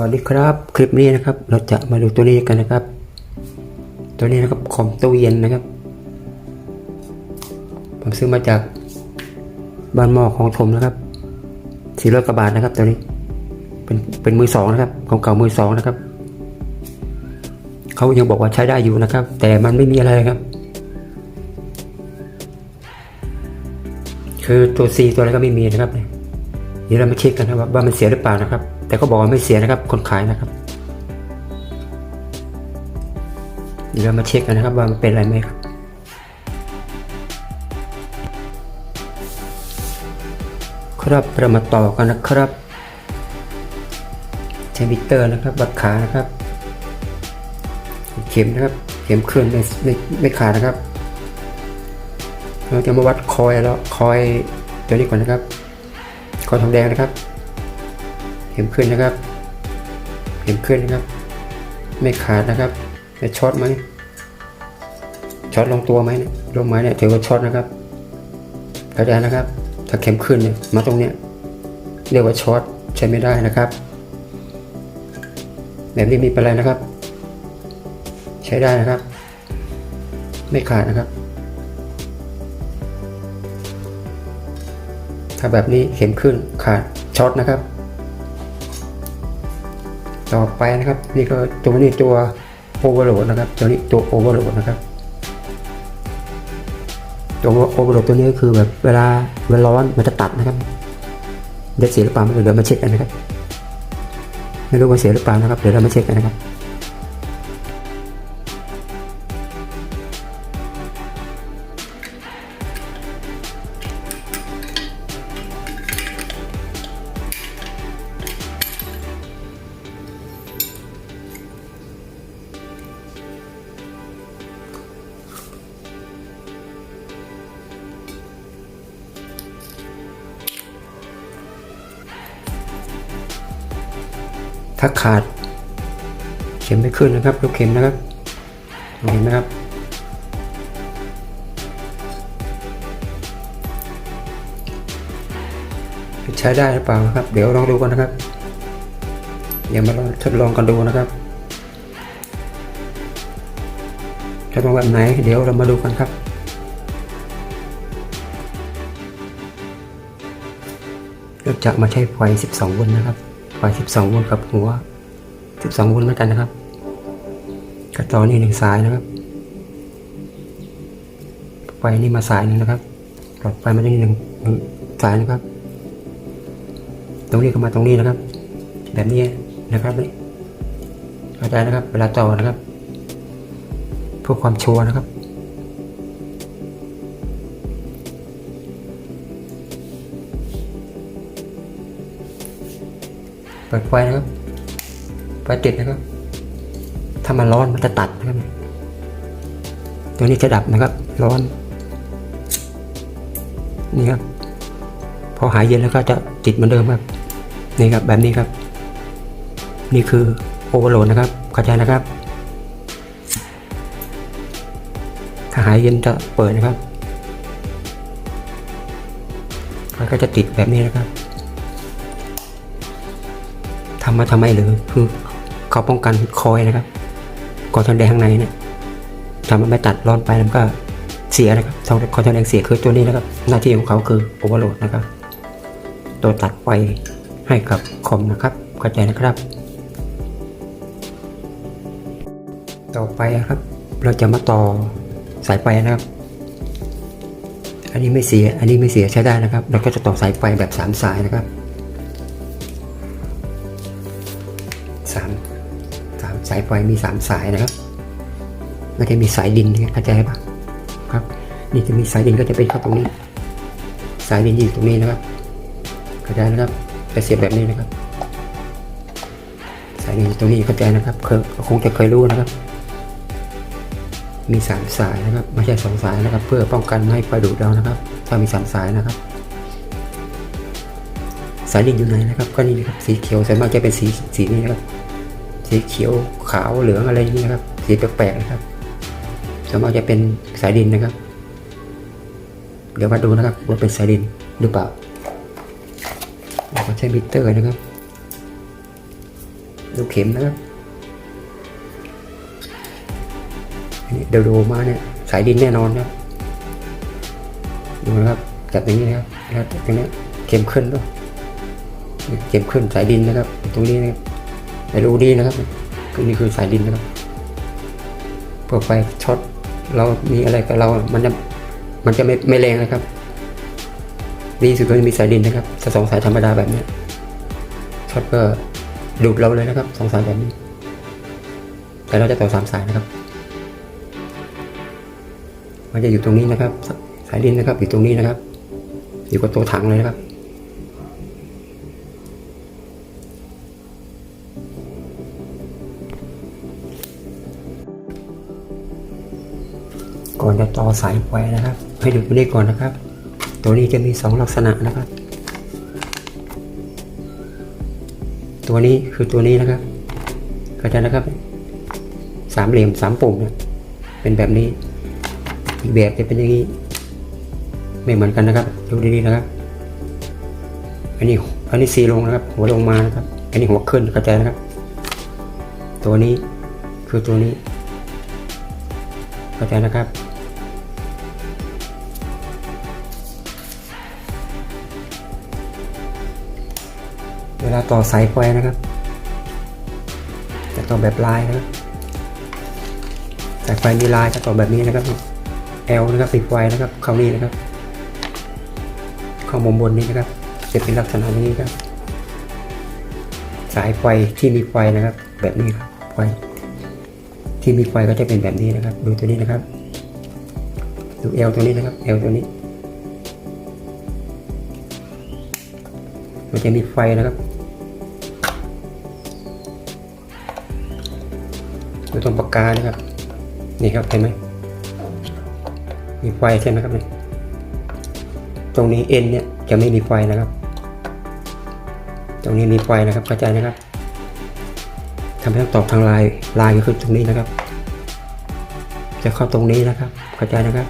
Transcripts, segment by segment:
วัสดีครับ คลิปนี้นะครับ เราจะมาดูตัวนี้กันนะครับ ตัวนี้นะครับคอมตู้เย็นนะครับ ผมซื้อมาจากบ้านหม้อของถมนะครับสี่ร้อยกว่าบาทนะครับ ตัวนี้ เป็นเป็นมือสองนะครับ ของเก่ามือสองนะครับเขายังบอกว่าใช้ได้อยู่นะครับ แต่มันไม่มีอะไรครับ คือตัว C ตัวอะไรก็ไม่มีนะครับเดี๋ยวเรามาเช็คกันนะว่ามันเสียหรือเปล่านะครับ แต่ก็บอกว่าไม่เสียนะครับคนขายนะครับเดี๋ยวเรามาเช็คกันนะครับว่ามันเป็นอะไรไหมครับครับเรามาต่อกันนะครับใช้มิเตอร์นะครับวัดขานะครับ เข็มนะครับ เข็มเคลื่อนไม่ไม่ไม่ขาดนะครับเราจะมาวัดคอยแล้วคอยตัวนี้ก่อนนะครับคอยทองแดงนะครับ เข็มขึ้นนะครับ เข็มขึ้นนะครับ ไม่ขาดนะครับจะช็อตไหมช็อตลงตัวไหมเนี่ยลงไม้เนี่ยถือว่าช็อตนะครับเข้าใจนะครับ ถ้าเข็มขึ้นเนี่ยมาตรงเนี้ยเรียกว่าช็อตใช้ไม่ได้นะครับ แบบนี้มีเป็นไรนะครับ ใช้ได้นะครับ ไม่ขาดนะครับ ถ้าแบบนี้เข็มขึ้นขาดช็อตนะครับ ต่อไปนะครับ นี่ก็ตัวนี้ตัวโอเวอร์โหลดนะครับ ตัวนี้ตัวโอเวอร์โหลดนะครับ ตัวโอเวอร์โหลดตัวนี้ก็คือแบบเวลาเวลาร้อนมันจะตัดนะครับเด็ดเสียหรือเปล่าเดี๋ยวมาเช็คกันนะครับ ไม่รู้ว่าเสียหรือเปล่านะครับ เดี๋ยวเรามาเช็คกันนะครับ ถ้าขาด เข็มไม่ขึ้นนะครับลูกเข็มนะครับเห็นไหมครับ ใช้ได้หรือเปล่าครับ เดี๋ยวลองดูกันนะครับเดี๋ยวมาลองทดลองกันดูนะครับจะต้องแบบไหน เดี๋ยวเรามาดูกันครับเราจะมาใช้ไฟ 12วลต์นะครับ ไฟ12 โวลต์กับหัว 12 โวลต์เหมือนกันนะครับ กระต่อนี่หนึ่งสายนะครับ ไฟนี่มาสายหนึ่งนะครับหลอดไฟมาที่นี่หนึ่งหนึ่งสายนะครับ ตรงนี้ก็มาตรงนี้นะครับ แบบนี้นะครับนี่เข้าใจนะครับ เวลาต่อนะครับเพื่อความชัวร์นะครับ เปิดไฟนะครับไฟติดนะครับ ถ้ามันร้อนมันจะตัดนะครับ ตัวนี้จะดับนะครับ ร้อน นี่ครับ พอหายเย็นแล้วก็จะติดเหมือนเดิมครับ นี่ครับแบบนี้ครับ นี่คือโอเวอร์โหลดนะครับเข้าใจนะครับ ถ้าหายเย็นจะเปิดนะครับมันก็จะติดแบบนี้นะครับ ทำมาทำไมหรือคือเขาป้องกันคอยนะครับกอทองแดงข้างในเนี่ยทำมันไม่ตัดร้อนไปแล้วก็เสียนะครับทองคอทองแดงเสียคือตัวนี้นะครับ หน้าที่ของเขาคือโอเวอร์โหลดนะครับ ตัวตัดไฟให้กับคอมนะครับเข้าใจนะครับ ต่อไปครับ เราจะมาต่อสายไฟนะครับ อันนี้ไม่เสีย อันนี้ไม่เสียใช้ได้นะครับ เราก็จะต่อสายไฟแบบสามสายนะครับ สายไฟมีสามสายนะครับมันจะมีสายดินนะเข้าใจปะครับ นี่จะมีสายดินก็จะเป็นเข้าตรงนี้ สายดินอยู่ตรงนี้นะครับเข้าใจนะครับจะเสียบแบบนี้นะครับ สายดินอยู่ตรงนี้เข้าใจนะครับเคยคงจะเคยรู้นะครับ มีสามสายนะครับไม่ใช่สองสายนะครับ เพื่อป้องกันไม่ให้ไฟดูดเรานะครับ ถ้ามีสามสายนะครับสายดินอยู่ไหนนะครับก็นี่นะครับสีเขียวส่วนมากจะเป็นสีสีนี้นะครับ สีเขียวขาวเหลืองอะไรนี้นะครับ สีแปลกๆนะครับส่วนมากจะเป็นสายดินนะครับ เดี๋ยวมาดูนะครับว่าเป็นสายดินหรือเปล่าเราก็ใช้มิเตอร์นะครับดูเข็มนะครับเดี๋ยวดูมาเนี่ยสายดินแน่นอนครับดูนะครับจับอย่างนี้นะครับแล้วตรงนี้เข็มขึ้นด้วยเข็มขึ้นสายดินนะครับ ตรงนี้นะครับ แต่รู้ดีนะครับคือนี่คือสายดินนะครับเพื่อไฟช็อตเรามีอะไรกับเรา มันจะมันจะไม่ไม่แรงนะครับนี่สุดก็จะมีสายดินนะครับถ้าสองสายธรรมดาแบบเนี้ยช็อตก็ดูดเราเลยนะครับสองสายแบบนี้ แต่เราจะต่อสามสายนะครับ มันจะอยู่ตรงนี้นะครับ สายดินนะครับ อยู่ตรงนี้นะครับ อยู่กับตัวถังเลยนะครับ อนจะต่อสายไฟนะครับ ให้ดูตัวนี้ก่อนนะครับ ตัวนี้จะมีสองลักษณะนะครับ ตัวนี้คือตัวนี้นะครับเข้าใจนะครับสามเหลี่ยมสามปุ่มเนี่ยเป็นแบบนี้ อีกแบบจะเป็นอย่างนี้ ไม่เหมือนกันนะครับ ดูดีๆนะครับ อันนี้อันนี้ซีลงนะครับ หัวลงมานะครับ อันนี้หัวขึ้นเข้าใจนะครับ ตัวนี้คือตัวนี้เข้าใจนะครับ เวลาต่อสายไฟนะครับจะต่อแบบลายนะครับสายไฟมีลายจะต่อแบบนี้นะครับ L นะครับติดไฟนะครับเข้านี่นะครับ เข้ามุมบนนี้นะครับจะเป็นลักษณะนี้ครับ สายไฟที่มีไฟนะครับ แบบนี้ครับไฟที่มีไฟก็จะเป็นแบบนี้นะครับ ดูตัวนี้นะครับดูเอลตัวนี้นะครับเอลตัวนี้ มันจะมีไฟนะครับ ดูตรงปากกานะครับ นี่ครับเห็นไหมมีไฟใช่ไหมครับเนี่ยตรงนี้เอ็นเนี่ยจะไม่มีไฟนะครับ ตรงนี้มีไฟนะครับเข้าใจนะครับทำให้ต้องตอบทางลน์ไลน์ก็คือตรงนี้นะครับ จะเข้าตรงนี้นะครับเข้าใจนะครับ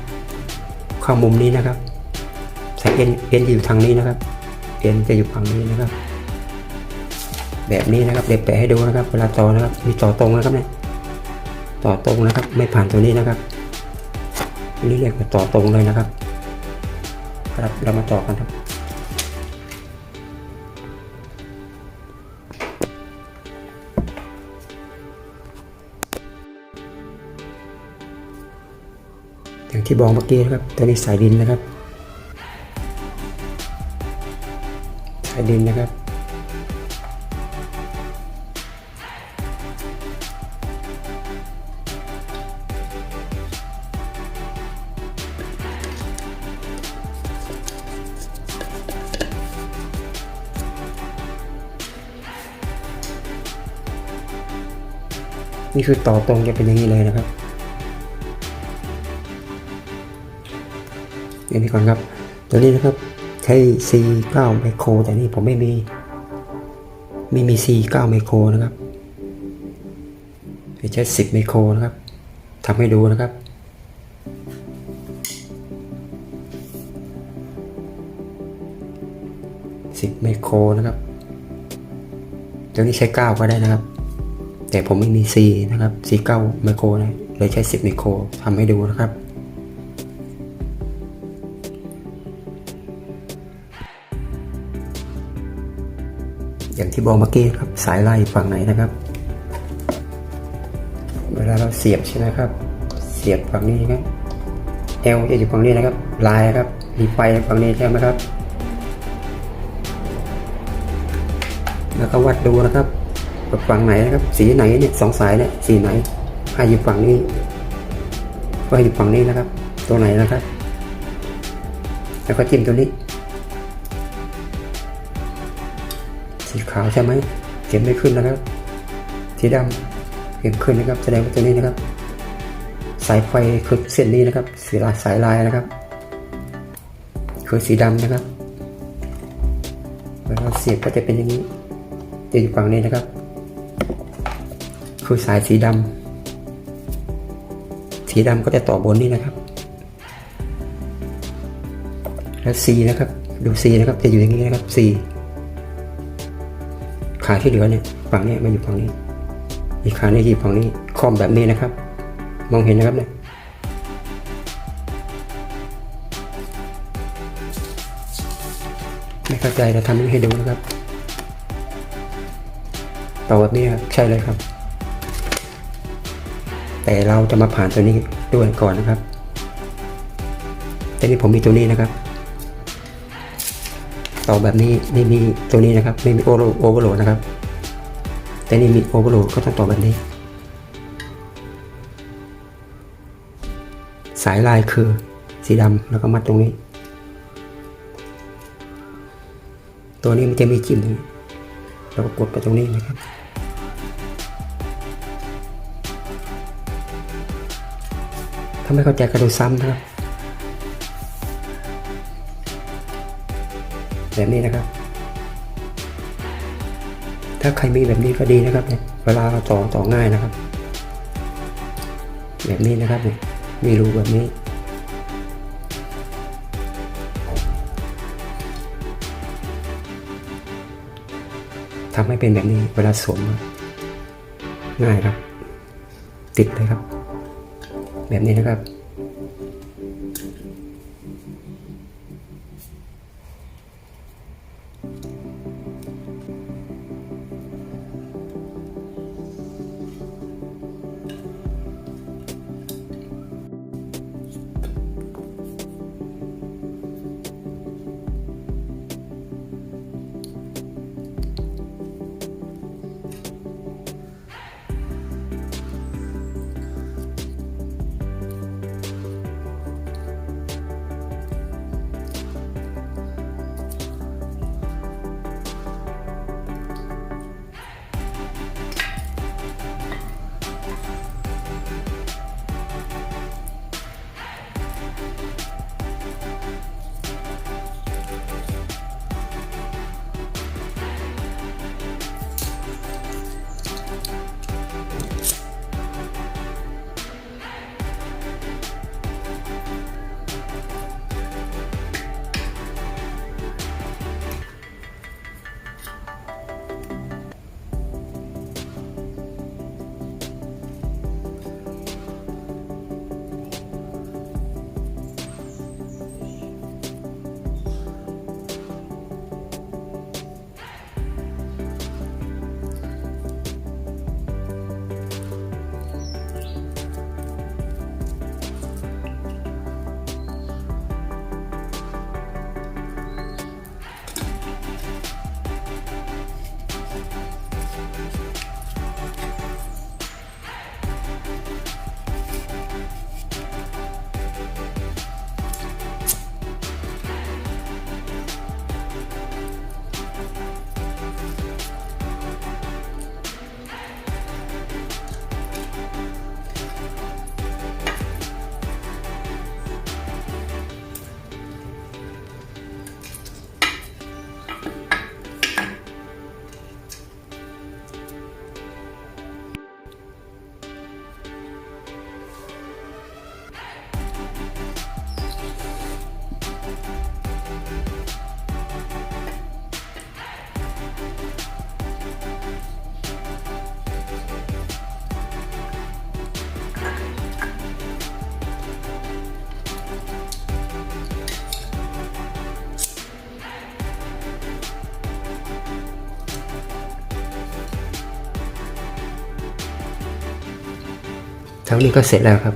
เข้ามุมนี้นะครับสายเอ็นเอ็นอยู่ทางนี้นะครับ เอ็นจะอยู่ฝั่งนี้นะครับ แบบนี้นะครับเด็บแปะให้ดูนะครับ เวลาต่อนะครับ มีต่อตรงนะครับเนี่ย ต่อตรงนะครับ ไม่ผ่านตัวนี้นะครับนนี้เรียกว่าต่อตรงเลยนะครับ ครับเรามาต่อกันครับ อย่างที่บอกเมื่อกี้นะครับตัวนี้สายดินนะครับ สายดินนะครับ นี่คือต่อตรงจะเป็นอย่างนี้เลยนะครับอันนี้ก่อนครับ ตัวนี้นะครับใช้ C9 ไมโครแต่นี่ผมไม่มี ไม่มี C9 ไมโครนะครับใช้ 10 ไมโครนะครับทำให้ดูนะครับ10ไมโครนะครับตัวนี้ใช้ 9 ก็ได้นะครับ แต่ผมไม่มี C นะครับ C9 ไมโครนะเลยใช้ 10ไมโครทำให้ดูนะครับอย่างที่บอกเมื่อกี้ครับสายไล่ฝั่งไหนนะครับ เวลาเราเสียบใช่ไหมครับ เสียบฝั่งนี้ครับเอลจะอยู่ฝั่งนี้นะครับลายนะครับมีไฟฝั่งนี้ใช่ไหมครับ แล้วก็วัดดูนะครับ ว่าฝั่งไหนนะครับ สีไหนเนี่ยสองสายเนี่ยสีไหนให้อยู่ฝั่งนี้ก็ให้อยู่ฝั่งนี้นะครับ ตัวไหนนะครับ แล้วก็จิ้มตัวนี้ สีขาวใช่ไหมเขียนไม่ขึ้นนะครับ สีดำเขียนขึ้นนะครับ แสดงว่าตัวนี้นะครับ สายไฟคือเส้นนี้นะครับสีลายสายลายนะครับ คือสีดำนะครับเวลาเสียบก็จะเป็นอย่างนี้จะอยู่ฝั่งนี้นะครับ คือสายสีดำสีดำก็จะต่อบนนี้นะครับ แล้ว C นะครับ ดู C นะครับจะอยู่อย่างนี้นะครับ C ขาที่เหลือเนี่ยฝั่งนี้มาอยู่ฝั่งนี้ อีกขานี้อยู่ฝั่งนี้คอมแบบนี้นะครับ มองเห็นนะครับเนี่ยไม่เข้าใจเราทำให้ดูนะครับต่อแบบนี้ใช่เลยครับ แต่เราจะมาผ่านตัวนี้ด้วยก่อนนะครับแต่นี่ผมมีตัวนี้นะครับต่อแบบนี้ไม่มีตัวนี้นะครับ ไม่มีโอโอเวอร์โหลดนะครับ แต่นี่มีโอเวอร์โหลดก็ต้องต่อแบบนี้ สายลายคือสีดำแล้วก็มัดตรงนี้ ตัวนี้มันจะมีจิ้มตรงนี้เราก็กดไปตรงนี้นะครับาไม่เข้าใจก็ดูซ้ำนะครับแบบนี้นะครับ ถ้าใครมีแบบนี้ก็ดีนะครับเนี่ยเวลาเราต่อต่อง่ายนะครับ แบบนี้นะครับเนี่ยมีรูแบบนี้ทำให้เป็นแบบนี้เวลาสวมง่ายครับ ติดเลยครับ แบบนี้นะครับ เท่านี้ก็เสร็จแล้วครับ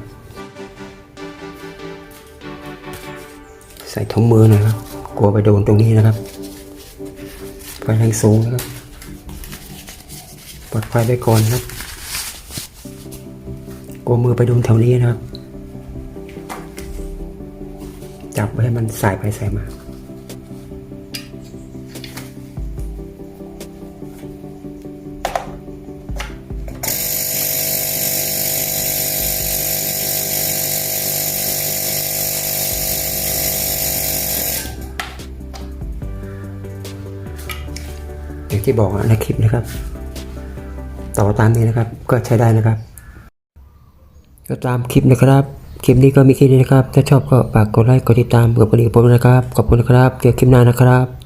ใส่ถุงมือหน่อยครับ กลัวไปโดนตรงนี้นะครับไฟแรงสูงนะครับปลดไฟไว้ก่อนครับกลัวมือไปโดนแถวนี้นะครับ จับไว้ให้มันสายไปสายมา ที่บอกในคลิปนะครับ ต่อตามนี้นะครับ ก็ใช้ได้นะครับ ก็ตามคลิปนะครับ คลิปนี้ก็มีแค่นี้นะครับ ถ้าชอบก็ฝากกดไลค์กดติดตามกดกระดิ่งผมนะครับ ขอบคุณนะครับ เจอคลิปหน้านะครับ